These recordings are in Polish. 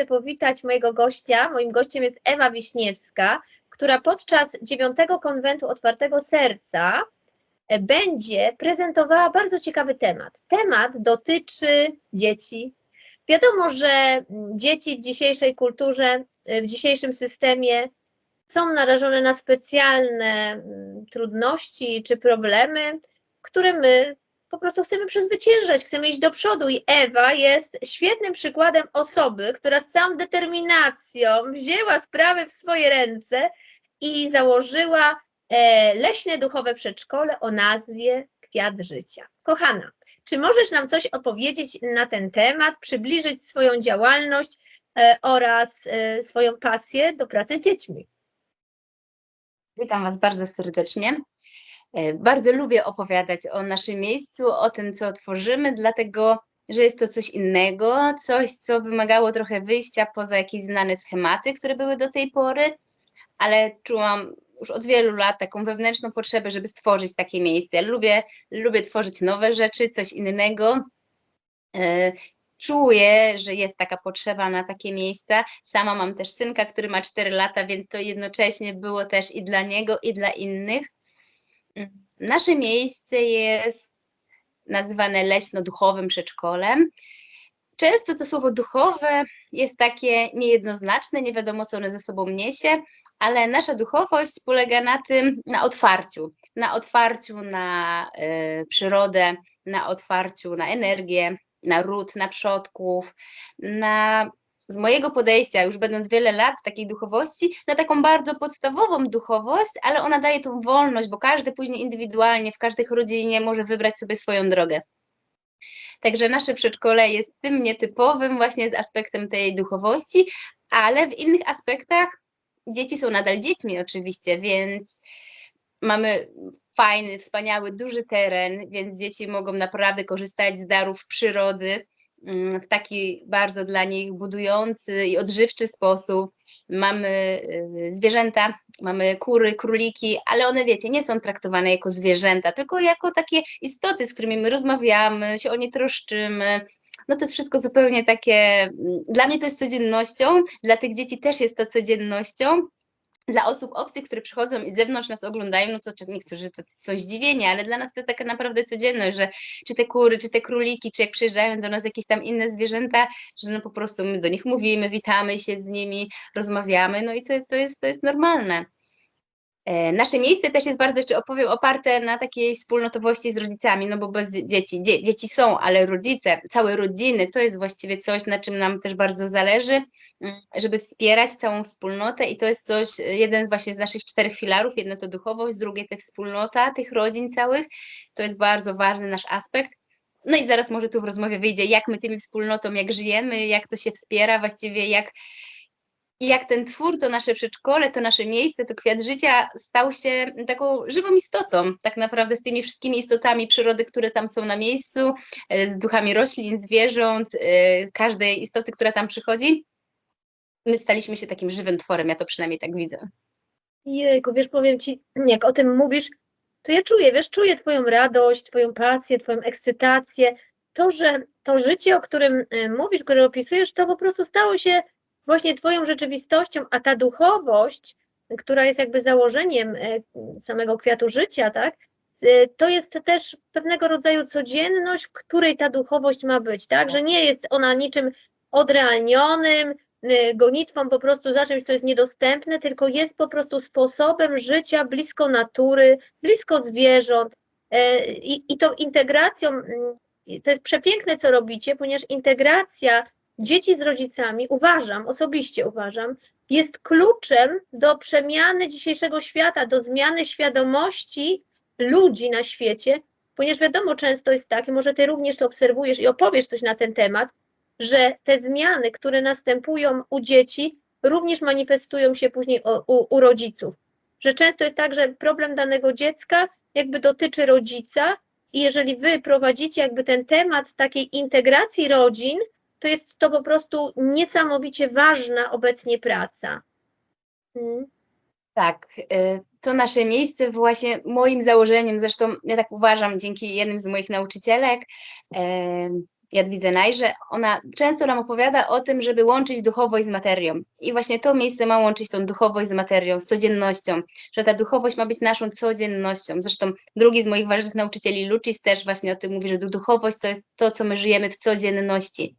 Chcę powitać mojego gościa. Moim gościem jest Ewa Wiśniewska, która podczas dziewiątego konwentu Otwartego Serca e, będzie prezentowała bardzo ciekawy temat. Temat dotyczy dzieci. Wiadomo, że mm, dzieci w dzisiejszej kulturze, e, w dzisiejszym systemie są narażone na specjalne mm, trudności czy problemy, które my po prostu chcemy przezwyciężać, chcemy iść do przodu i Ewa jest świetnym przykładem osoby, która z całą determinacją wzięła sprawy w swoje ręce i założyła e, leśne duchowe przedszkole o nazwie Kwiat Życia. Kochana, czy możesz nam coś opowiedzieć na ten temat, przybliżyć swoją działalność e, oraz e, swoją pasję do pracy z dziećmi? Witam Was bardzo serdecznie. E, Bardzo lubię opowiadać o naszym miejscu, o tym, co tworzymy, dlatego że jest to coś innego, coś, co wymagało trochę wyjścia poza jakieś znane schematy, które były do tej pory, ale czułam już od wielu lat taką wewnętrzną potrzebę, żeby stworzyć takie miejsce. Lubię, lubię tworzyć nowe rzeczy, coś innego. E, Czuję, że jest taka potrzeba na takie miejsca. Sama mam też synka, który ma 4 lata, więc to jednocześnie było też i dla niego, i dla innych. Nasze miejsce jest nazywane leśno-duchowym przedszkolem. Często to słowo duchowe jest takie niejednoznaczne, nie wiadomo co ono ze sobą niesie, ale nasza duchowość polega na tym, na otwarciu, na otwarciu na y, przyrodę, na otwarciu na energię, na ród, na przodków, na z mojego podejścia, już będąc wiele lat w takiej duchowości, na taką bardzo podstawową duchowość, ale ona daje tą wolność, bo każdy później indywidualnie w każdej rodzinie może wybrać sobie swoją drogę. Także nasze przedszkole jest tym nietypowym właśnie z aspektem tej duchowości, ale w innych aspektach dzieci są nadal dziećmi oczywiście, więc mamy fajny, wspaniały, duży teren, więc dzieci mogą naprawdę korzystać z darów przyrody w taki bardzo dla nich budujący i odżywczy sposób. Mamy y, zwierzęta, mamy kury, króliki, ale one, wiecie, nie są traktowane jako zwierzęta, tylko jako takie istoty, z którymi my rozmawiamy, się o nie troszczymy. No to jest wszystko zupełnie takie, mm, dla mnie to jest codziennością, dla tych dzieci też jest to codziennością, dla osób obcych, które przychodzą i z zewnątrz nas oglądają, no to niektórzy to są zdziwieni, ale dla nas to jest taka naprawdę codzienność, że czy te kury, czy te króliki, czy jak przyjeżdżają do nas jakieś tam inne zwierzęta, że no po prostu my do nich mówimy, witamy się z nimi, rozmawiamy, no i to, to, jest, to jest normalne. E, Nasze miejsce też jest bardzo, jeszcze opowiem, oparte na takiej wspólnotowości z rodzicami, no bo bez dzie- dzieci, dzie, dzieci są, ale rodzice, całe rodziny, to jest właściwie coś, na czym nam też bardzo zależy, mm, żeby wspierać całą wspólnotę i to jest coś, e, jeden właśnie z naszych czterech filarów, jedno to duchowość, drugie to wspólnota tych rodzin całych, to jest bardzo ważny nasz aspekt. No i zaraz może tu w rozmowie wyjdzie, jak my tymi wspólnotą, jak żyjemy, jak to się wspiera, właściwie jak, i jak ten twór, to nasze przedszkole, to nasze miejsce, to kwiat życia stał się taką żywą istotą, tak naprawdę z tymi wszystkimi istotami przyrody, które tam są na miejscu, e, z duchami roślin, zwierząt, e, każdej istoty, która tam przychodzi. My staliśmy się takim żywym tworem, ja to przynajmniej tak widzę. Jejku, wiesz, powiem Ci, jak o tym mówisz, to ja czuję, wiesz, czuję Twoją radość, Twoją pasję, Twoją ekscytację. To, że to życie, o którym y, mówisz, które opisujesz, to po prostu stało się właśnie Twoją rzeczywistością, a ta duchowość, która jest jakby założeniem y, samego kwiatu życia, tak? y, To jest też pewnego rodzaju codzienność, w której ta duchowość ma być, tak? Że nie jest ona niczym odrealnionym, y, gonitwą po prostu za czymś, co jest niedostępne, tylko jest po prostu sposobem życia blisko natury, blisko zwierząt. e, I, i tą integracją, mm, to jest przepiękne, co robicie, ponieważ integracja dzieci z rodzicami, uważam, osobiście uważam, jest kluczem do przemiany dzisiejszego świata, do zmiany świadomości ludzi na świecie, ponieważ wiadomo, często jest tak, i może ty również to obserwujesz i opowiesz coś na ten temat, że te zmiany, które następują u dzieci, również manifestują się później o- u, u rodziców. Że często jest tak, że problem danego dziecka jakby dotyczy rodzica, i jeżeli wy prowadzicie jakby ten temat takiej integracji rodzin, to jest to po prostu niesamowicie ważna obecnie praca. Mm. Tak, y, to nasze miejsce właśnie moim założeniem, zresztą ja tak uważam dzięki jednym z moich nauczycielek, em, Jadwidze Najrze, ona często nam opowiada o tym, żeby łączyć duchowość z materią. I właśnie to miejsce ma łączyć tą duchowość z materią, z codziennością, że ta duchowość ma być naszą codziennością. Zresztą drugi z moich ważnych nauczycieli, Lucis, też właśnie o tym mówi, że duchowość to jest to, co my żyjemy w codzienności.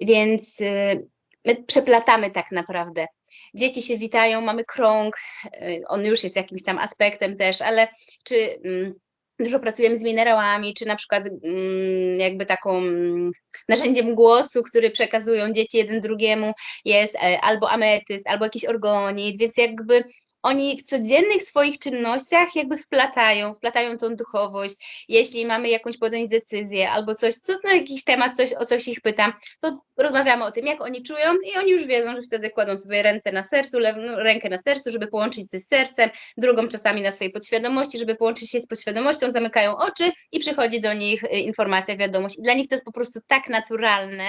Więc y, my przeplatamy tak naprawdę. Dzieci się witają, mamy krąg, y, on już jest jakimś tam aspektem też, ale czy mm, dużo pracujemy z minerałami, czy na przykład mm, jakby taką mm, narzędziem głosu, który przekazują dzieci jeden drugiemu jest e, albo ametyst, albo jakiś organit, więc jakby oni w codziennych swoich czynnościach jakby wplatają, wplatają tą duchowość. Jeśli mamy jakąś podjąć decyzję albo coś, co na jakiś temat, coś, o coś ich pytam, to rozmawiamy o tym, jak oni czują i oni już wiedzą, że wtedy kładą sobie ręce na sercu, no, rękę na sercu, żeby połączyć się z sercem, drugą czasami na swojej podświadomości, żeby połączyć się z podświadomością, zamykają oczy i przychodzi do nich y, informacja, wiadomość. I dla nich to jest po prostu tak naturalne,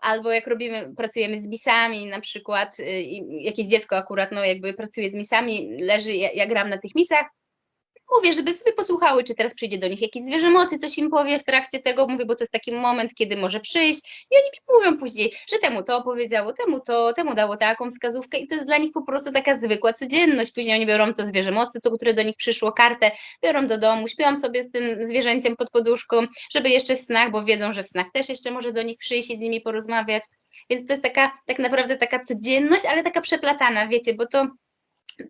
albo jak robimy, pracujemy z misami na przykład, y, jakieś dziecko akurat, no jakby pracuje z misami, leży, ja, ja gram na tych misach, mówię, żeby sobie posłuchały, czy teraz przyjdzie do nich jakieś zwierzę mocy, coś im powie w trakcie tego, mówię, bo to jest taki moment, kiedy może przyjść i oni mi mówią później, że temu to powiedziało, temu to, temu dało taką wskazówkę i to jest dla nich po prostu taka zwykła codzienność. Później oni biorą to zwierzę mocy, to, które do nich przyszło, kartę, biorą do domu, śpią sobie z tym zwierzęciem pod poduszką, żeby jeszcze w snach, bo wiedzą, że w snach też jeszcze może do nich przyjść i z nimi porozmawiać. Więc to jest taka, tak naprawdę taka codzienność, ale taka przeplatana, wiecie, bo to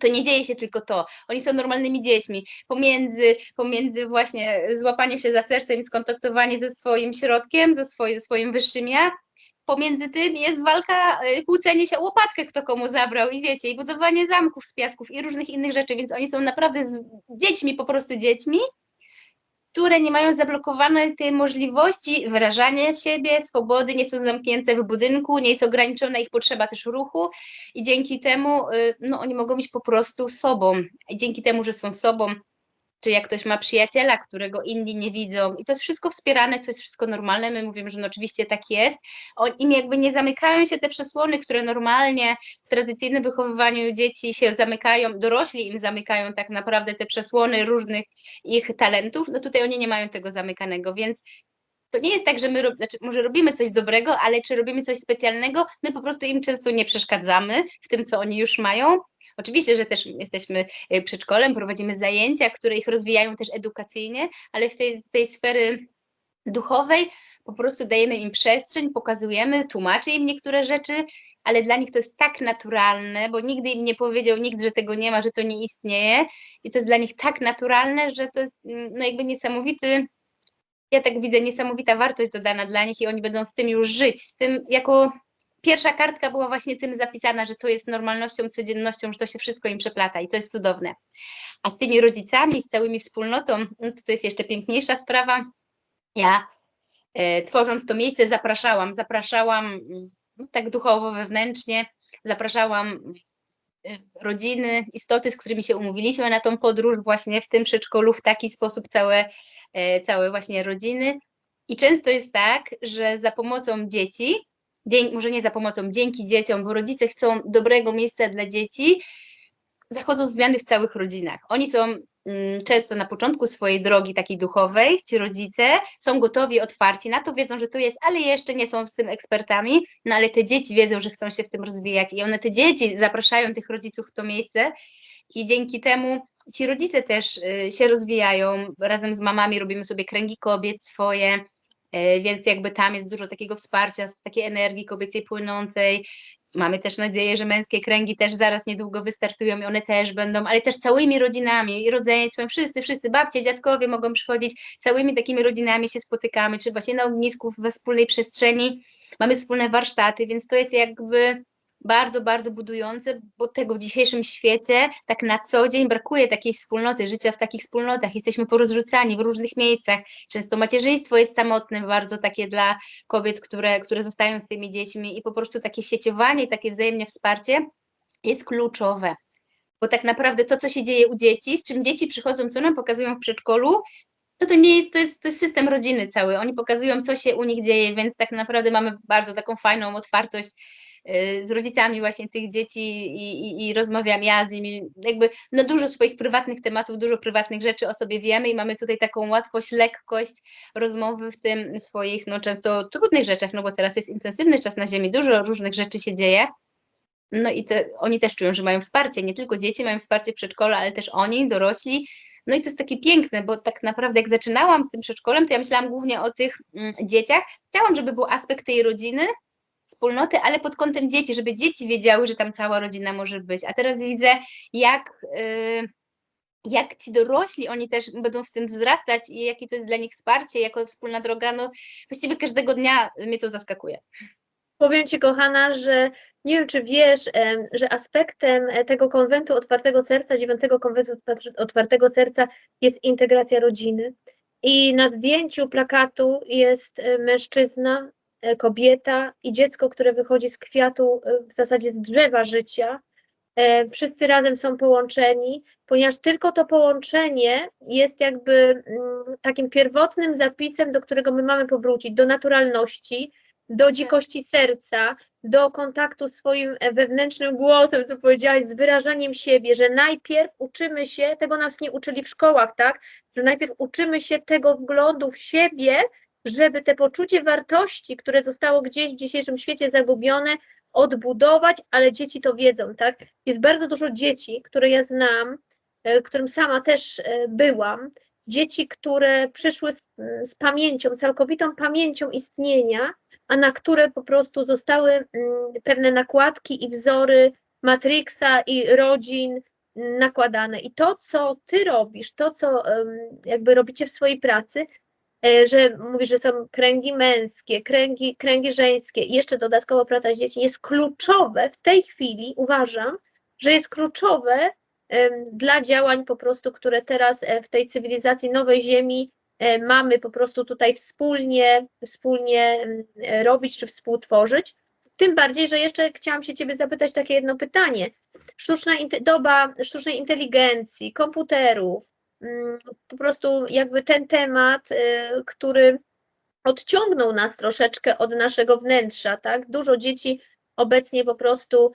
to nie dzieje się tylko to. Oni są normalnymi dziećmi. Pomiędzy, pomiędzy właśnie złapaniem się za sercem i skontaktowanie ze swoim środkiem, ze swoim, swoim wyższym ja, pomiędzy tym jest walka, y, kłócenie się o łopatkę, kto komu zabrał i wiecie, i budowanie zamków z piasków i różnych innych rzeczy, więc oni są naprawdę z dziećmi, po prostu dziećmi, które nie mają zablokowane tej możliwości wyrażania siebie, swobody, nie są zamknięte w budynku, nie jest ograniczona ich potrzeba też ruchu i dzięki temu y, no, oni mogą być po prostu sobą. I dzięki temu, że są sobą, czy jak ktoś ma przyjaciela, którego inni nie widzą. I to jest wszystko wspierane, to jest wszystko normalne, my mówimy, że no oczywiście tak jest, On, im jakby nie zamykają się te przesłony, które normalnie w tradycyjnym wychowywaniu dzieci się zamykają, dorośli im zamykają tak naprawdę te przesłony różnych ich talentów, no tutaj oni nie mają tego zamykanego, więc to nie jest tak, że my, znaczy może robimy coś dobrego, ale czy robimy coś specjalnego, my po prostu im często nie przeszkadzamy w tym, co oni już mają, Oczywiście, że też jesteśmy y, przedszkolem, prowadzimy zajęcia, które ich rozwijają też edukacyjnie, ale w tej, tej sfery duchowej po prostu dajemy im przestrzeń, pokazujemy, tłumaczy im niektóre rzeczy, ale dla nich to jest tak naturalne, bo nigdy im nie powiedział nikt, że tego nie ma, że to nie istnieje i to jest dla nich tak naturalne, że to jest mm, no jakby niesamowity, ja tak widzę, niesamowita wartość dodana dla nich i oni będą z tym już żyć, z tym jako pierwsza kartka była właśnie tym zapisana, że to jest normalnością, codziennością, że to się wszystko im przeplata i to jest cudowne. A z tymi rodzicami, z całymi wspólnotą, no to, to jest jeszcze piękniejsza sprawa. Ja e, tworząc to miejsce zapraszałam, zapraszałam no, tak duchowo, wewnętrznie, zapraszałam e, rodziny, istoty, z którymi się umówiliśmy na tą podróż właśnie w tym przedszkolu, w taki sposób całe, e, całe właśnie rodziny. I często jest tak, że za pomocą dzieci dzień, może nie za pomocą, dzięki dzieciom, bo rodzice chcą dobrego miejsca dla dzieci, zachodzą zmiany w całych rodzinach. Oni są mm, często na początku swojej drogi takiej duchowej, ci rodzice są gotowi, otwarci na to, wiedzą, że to jest, ale jeszcze nie są z tym ekspertami, no ale te dzieci wiedzą, że chcą się w tym rozwijać i one, te dzieci zapraszają tych rodziców w to miejsce i dzięki temu ci rodzice też y, się rozwijają, razem z mamami robimy sobie kręgi kobiet swoje, więc jakby tam jest dużo takiego wsparcia, takiej energii kobiecej płynącej. Mamy też nadzieję, że męskie kręgi też zaraz niedługo wystartują i one też będą, ale też całymi rodzinami rodzeństwem, wszyscy, wszyscy, babcie, dziadkowie mogą przychodzić, całymi takimi rodzinami się spotykamy, czy właśnie na ognisku we wspólnej przestrzeni. Mamy wspólne warsztaty, więc to jest jakby bardzo, bardzo budujące, bo tego w dzisiejszym świecie tak na co dzień brakuje takiej wspólnoty, życia w takich wspólnotach. Jesteśmy porozrzucani w różnych miejscach. Często macierzyństwo jest samotne, bardzo takie dla kobiet, które, które zostają z tymi dziećmi i po prostu takie sieciowanie, takie wzajemne wsparcie jest kluczowe. Bo tak naprawdę to, co się dzieje u dzieci, z czym dzieci przychodzą, co nam pokazują w przedszkolu, no to nie jest to, jest, to jest system rodziny cały. Oni pokazują, co się u nich dzieje, więc tak naprawdę mamy bardzo taką fajną otwartość z rodzicami właśnie tych dzieci i, i, i rozmawiam ja z nimi, jakby no dużo swoich prywatnych tematów, dużo prywatnych rzeczy o sobie wiemy i mamy tutaj taką łatwość, lekkość rozmowy w tym swoich, no często trudnych rzeczach, no bo teraz jest intensywny czas na ziemi, dużo różnych rzeczy się dzieje, no i te, oni też czują, że mają wsparcie, nie tylko dzieci mają wsparcie przedszkola, ale też oni, dorośli, no i to jest takie piękne, bo tak naprawdę jak zaczynałam z tym przedszkolem, to ja myślałam głównie o tych mm, dzieciach. Chciałam, żeby był aspekt tej rodziny, wspólnoty, ale pod kątem dzieci, żeby dzieci wiedziały, że tam cała rodzina może być. A teraz widzę, jak, y, jak ci dorośli, oni też będą w tym wzrastać i jakie to jest dla nich wsparcie, jako wspólna droga, no właściwie każdego dnia mnie to zaskakuje. Powiem Ci, kochana, że nie wiem, czy wiesz, że aspektem e, tego konwentu Otwartego Serca, dziewiątego konwentu Otwar- Otwartego Serca jest integracja rodziny. I na zdjęciu plakatu jest e, mężczyzna, kobieta i dziecko, które wychodzi z kwiatu, e, w zasadzie drzewa życia. E, Wszyscy razem są połączeni, ponieważ tylko to połączenie jest jakby mm, takim pierwotnym zapisem, do którego my mamy powrócić, do naturalności, do dzikości serca, do kontaktu z swoim e, wewnętrznym głosem, co powiedziałaś, z wyrażaniem siebie, że najpierw uczymy się, tego nas nie uczyli w szkołach, tak? Że najpierw uczymy się tego wglądu w siebie, żeby te poczucie wartości, które zostało gdzieś w dzisiejszym świecie zagubione, odbudować, ale dzieci to wiedzą, tak? Jest bardzo dużo dzieci, które ja znam, e, którym sama też e, byłam, dzieci, które przyszły z, z pamięcią, całkowitą pamięcią istnienia, a na które po prostu zostały mm, pewne nakładki i wzory Matrixa i rodzin mm, nakładane. I to, co ty robisz, to, co jakby robicie w swojej pracy, że mówisz, że są kręgi męskie, kręgi, kręgi żeńskie jeszcze dodatkowo praca z dziećmi, jest kluczowe w tej chwili, uważam, że jest kluczowe dla działań po prostu, które teraz e, w tej cywilizacji nowej ziemi e, mamy po prostu tutaj wspólnie, wspólnie e, robić czy współtworzyć. Tym bardziej, że jeszcze chciałam się Ciebie zapytać takie jedno pytanie. Sztuczna doba sztucznej inteligencji, komputerów, po prostu jakby ten temat, y, który odciągnął nas troszeczkę od naszego wnętrza, tak? Dużo dzieci obecnie po prostu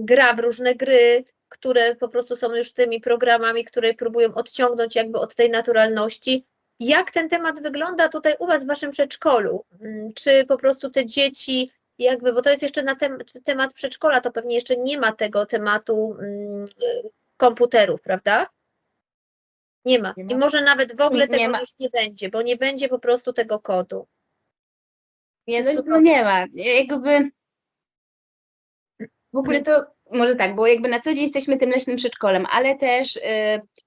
gra w różne gry, które po prostu są już tymi programami, które próbują odciągnąć jakby od tej naturalności. Jak ten temat wygląda tutaj u Was w Waszym przedszkolu? Mm, Czy po prostu te dzieci, jakby, bo to jest jeszcze na tem temat przedszkola, to pewnie jeszcze nie ma tego tematu mm, y, komputerów, prawda? Nie ma. I może nawet w ogóle Nie tego ma. już nie będzie, bo nie będzie po prostu tego kodu. Nie, no, no nie ma. Jakby w ogóle to może tak, bo jakby na co dzień jesteśmy tym leśnym przedszkolem, ale też y,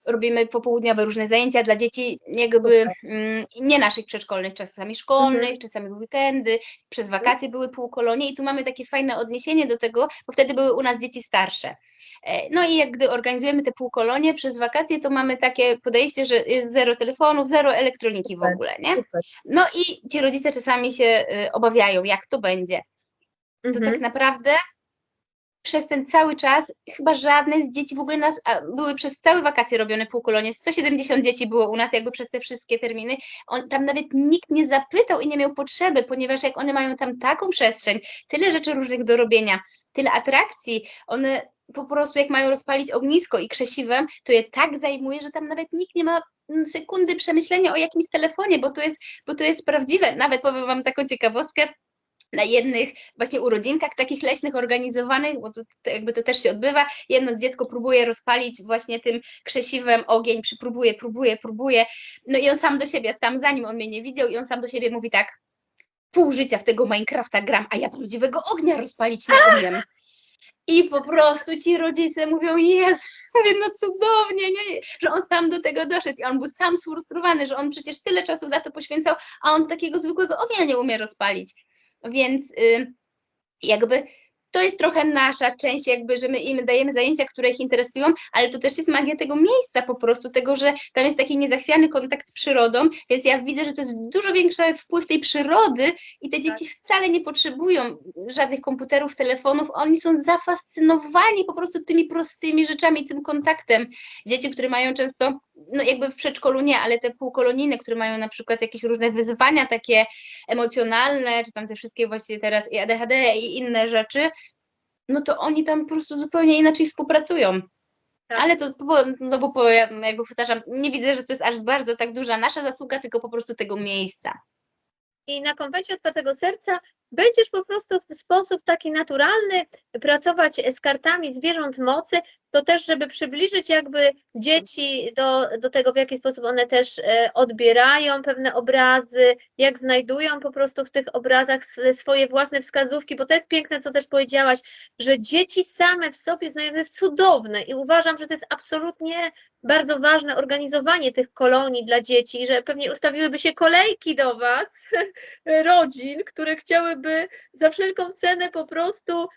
robimy popołudniowe różne zajęcia dla dzieci jakby mm, nie naszych przedszkolnych, czasami szkolnych, czasami w weekendy, przez wakacje były półkolonie i tu mamy takie fajne odniesienie do tego, bo wtedy były u nas dzieci starsze. E, No i jak gdy organizujemy te półkolonie przez wakacje, to mamy takie podejście, że jest zero telefonów, zero elektroniki w Super. ogóle, nie? Super. No i ci rodzice czasami się y, obawiają, jak to będzie. To Mhm. tak naprawdę przez ten cały czas chyba żadne z dzieci w ogóle nas, były przez całe wakacje robione półkolonie, 170 dzieci było u nas jakby przez te wszystkie terminy, On, tam nawet nikt nie zapytał i nie miał potrzeby, ponieważ jak one mają tam taką przestrzeń, tyle rzeczy różnych do robienia, tyle atrakcji, one po prostu jak mają rozpalić ognisko i krzesiwem, to je tak zajmuje, że tam nawet nikt nie ma sekundy przemyślenia o jakimś telefonie, bo to jest, bo to jest prawdziwe. Nawet powiem Wam taką ciekawostkę, na jednych właśnie urodzinkach takich leśnych organizowanych, bo to, to jakby to też się odbywa, jedno dziecko próbuje rozpalić właśnie tym krzesiwem ogień, przypróbuje, próbuje, próbuje, no i on sam do siebie, tam zanim on mnie nie widział i on sam do siebie mówi tak, pół życia w tego Minecrafta gram, a ja prawdziwego ognia rozpalić nie umiem. I po prostu ci rodzice mówią, jest, mówię, no cudownie, nie? że on sam do tego doszedł i on był sam sfrustrowany, że on przecież tyle czasu na to poświęcał, a on takiego zwykłego ognia nie umie rozpalić. Więc y, jakby to jest trochę nasza część, jakby, że my im dajemy zajęcia, które ich interesują, ale to też jest magia tego miejsca po prostu, tego, że tam jest taki niezachwiany kontakt z przyrodą, więc ja widzę, że to jest dużo większy wpływ tej przyrody i te dzieci wcale nie potrzebują żadnych komputerów, telefonów, oni są zafascynowani po prostu tymi prostymi rzeczami, tym kontaktem. Dzieci, które mają często no jakby w przedszkolu nie, ale te półkolonijne, które mają na przykład jakieś różne wyzwania takie emocjonalne, czy tam te wszystkie właśnie teraz i ADHD i inne rzeczy, no to oni tam po prostu zupełnie inaczej współpracują. Tak. Ale to po- znowu powiem, jakby powtarzam, nie widzę, że to jest aż bardzo tak duża nasza zasługa, tylko po prostu tego miejsca. I na konwencie otwartego serca będziesz po prostu w sposób taki naturalny pracować z kartami zwierząt mocy, to też, żeby przybliżyć jakby dzieci do, do tego, w jaki sposób one też e, odbierają pewne obrazy, jak znajdują po prostu w tych obrazach sw- swoje własne wskazówki, bo to jest piękne, co też powiedziałaś, że dzieci same w sobie znajdują, to jest cudowne i uważam, że to jest absolutnie bardzo ważne organizowanie tych kolonii dla dzieci, że pewnie ustawiłyby się kolejki do Was, rodzin, które chciałyby za wszelką cenę po prostu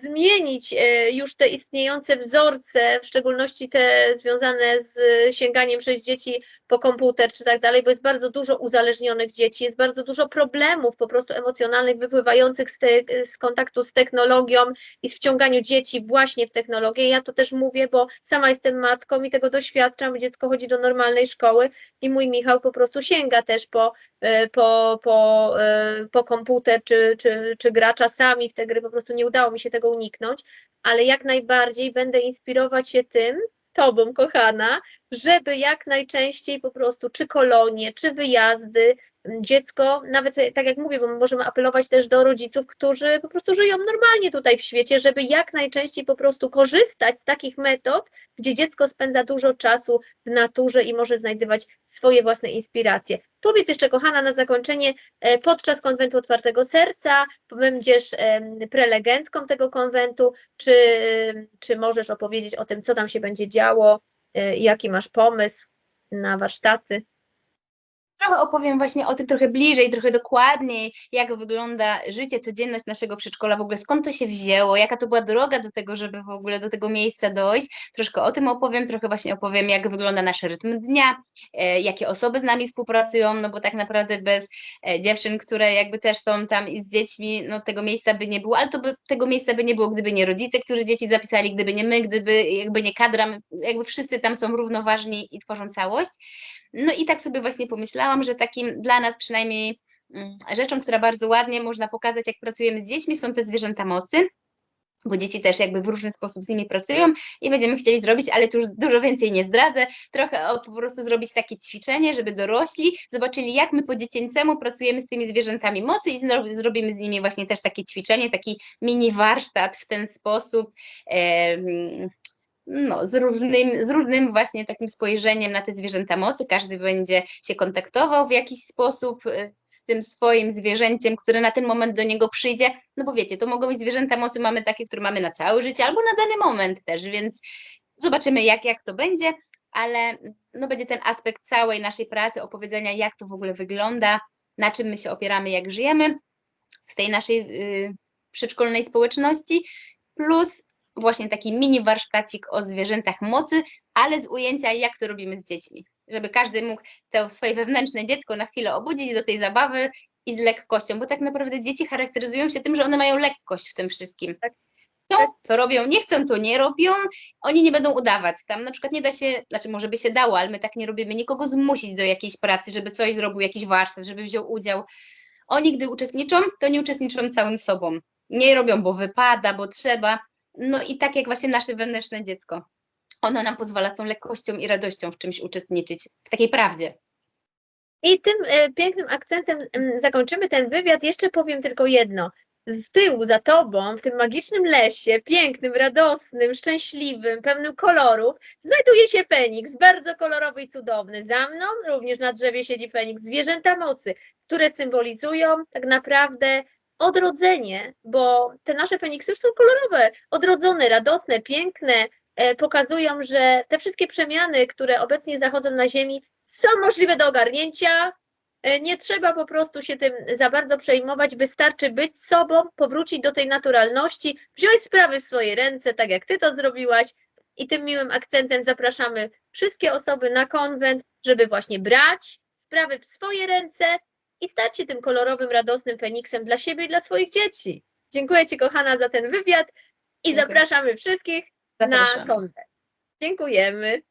zmienić e, już te istniejące wzorce, w szczególności te związane z sięganiem przez dzieci po komputer czy tak dalej, bo jest bardzo dużo uzależnionych dzieci, jest bardzo dużo problemów po prostu emocjonalnych wypływających z, te, z kontaktu z technologią i z wciąganiu dzieci właśnie w technologię. Ja to też mówię, bo sama jestem matką i tego doświadczam, dziecko chodzi do normalnej szkoły i mój Michał po prostu sięga też po, e, po, po, e, po komputer czy, czy, czy gra czasami w te gry, po prostu nie udało mi się tego uniknąć, ale jak najbardziej będę inspirować się tym, Tobą, kochana, żeby jak najczęściej po prostu, czy kolonie, czy wyjazdy, m, dziecko, nawet e, tak jak mówię, bo my możemy apelować też do rodziców, którzy po prostu żyją normalnie tutaj w świecie, żeby jak najczęściej po prostu korzystać z takich metod, gdzie dziecko spędza dużo czasu w naturze i może znajdywać swoje własne inspiracje. Powiedz jeszcze, kochana, na zakończenie, e, podczas konwentu Otwartego Serca będziesz prelegentką tego konwentu, czy, czy możesz opowiedzieć o tym, co tam się będzie działo, e, jaki masz pomysł na warsztaty? Trochę opowiem właśnie o tym trochę bliżej, trochę dokładniej, jak wygląda życie, codzienność naszego przedszkola, w ogóle skąd to się wzięło, jaka to była droga do tego, żeby w ogóle do tego miejsca dojść. Troszkę o tym opowiem, trochę właśnie opowiem, jak wygląda nasz rytm dnia, e, jakie osoby z nami współpracują, no bo tak naprawdę bez e, dziewczyn, które jakby też są tam i z dziećmi, no tego miejsca by nie było, ale to by, tego miejsca by nie było, gdyby nie rodzice, którzy dzieci zapisali, gdyby nie my, gdyby jakby nie kadra, jakby wszyscy tam są równoważni i tworzą całość. No i tak sobie właśnie pomyślałam, że takim dla nas przynajmniej mm, rzeczą, która bardzo ładnie można pokazać, jak pracujemy z dziećmi, są te zwierzęta mocy. Bo dzieci też jakby w różny sposób z nimi pracują i będziemy chcieli zrobić, ale tu już dużo więcej nie zdradzę, trochę o, po prostu zrobić takie ćwiczenie, żeby dorośli zobaczyli, jak my po dziecięcemu pracujemy z tymi zwierzętami mocy i zro- zrobimy z nimi właśnie też takie ćwiczenie, taki mini warsztat w ten sposób. No, z różnym, z różnym właśnie takim spojrzeniem na te zwierzęta mocy. Każdy będzie się kontaktował w jakiś sposób y, z tym swoim zwierzęciem, które na ten moment do niego przyjdzie. No bo wiecie, to mogą być zwierzęta mocy, mamy takie, które mamy na całe życie albo na dany moment też, więc zobaczymy jak, jak to będzie, ale no, będzie ten aspekt całej naszej pracy, opowiedzenia jak to w ogóle wygląda, na czym my się opieramy, jak żyjemy w tej naszej y, przedszkolnej społeczności, plus właśnie taki mini warsztacik o zwierzętach mocy, ale z ujęcia, jak to robimy z dziećmi. Żeby każdy mógł to swoje wewnętrzne dziecko na chwilę obudzić do tej zabawy i z lekkością, bo tak naprawdę dzieci charakteryzują się tym, że one mają lekkość w tym wszystkim. Tak. Chcą, to robią, nie chcą, to nie robią, oni nie będą udawać. Tam na przykład nie da się, znaczy może by się dało, ale my tak nie robimy, nikogo zmusić do jakiejś pracy, żeby coś zrobił, jakiś warsztat, żeby wziął udział. Oni, gdy uczestniczą, to nie uczestniczą całym sobą. Nie robią, bo wypada, bo trzeba. No i tak jak właśnie nasze wewnętrzne dziecko. Ono nam pozwala z tą lekkością i radością w czymś uczestniczyć, w takiej prawdzie. I tym e, pięknym akcentem em, zakończymy ten wywiad. Jeszcze powiem tylko jedno. Z tyłu za tobą, w tym magicznym lesie, pięknym, radosnym, szczęśliwym, pełnym kolorów, znajduje się Feniks, bardzo kolorowy i cudowny. Za mną również na drzewie siedzi Feniks, zwierzęta mocy, które symbolizują tak naprawdę odrodzenie, bo te nasze Feniksy już są kolorowe, odrodzone, radosne, piękne, e, pokazują, że te wszystkie przemiany, które obecnie zachodzą na Ziemi, są możliwe do ogarnięcia. E, Nie trzeba po prostu się tym za bardzo przejmować, wystarczy być sobą, powrócić do tej naturalności, wziąć sprawy w swoje ręce, tak jak ty to zrobiłaś. I tym miłym akcentem zapraszamy wszystkie osoby na konwent, żeby właśnie brać sprawy w swoje ręce i stać się tym kolorowym, radosnym Feniksem dla siebie i dla swoich dzieci. Dziękuję Ci, kochana, za ten wywiad i Dziękuję. zapraszamy wszystkich na Zapraszam. konwent. Dziękujemy.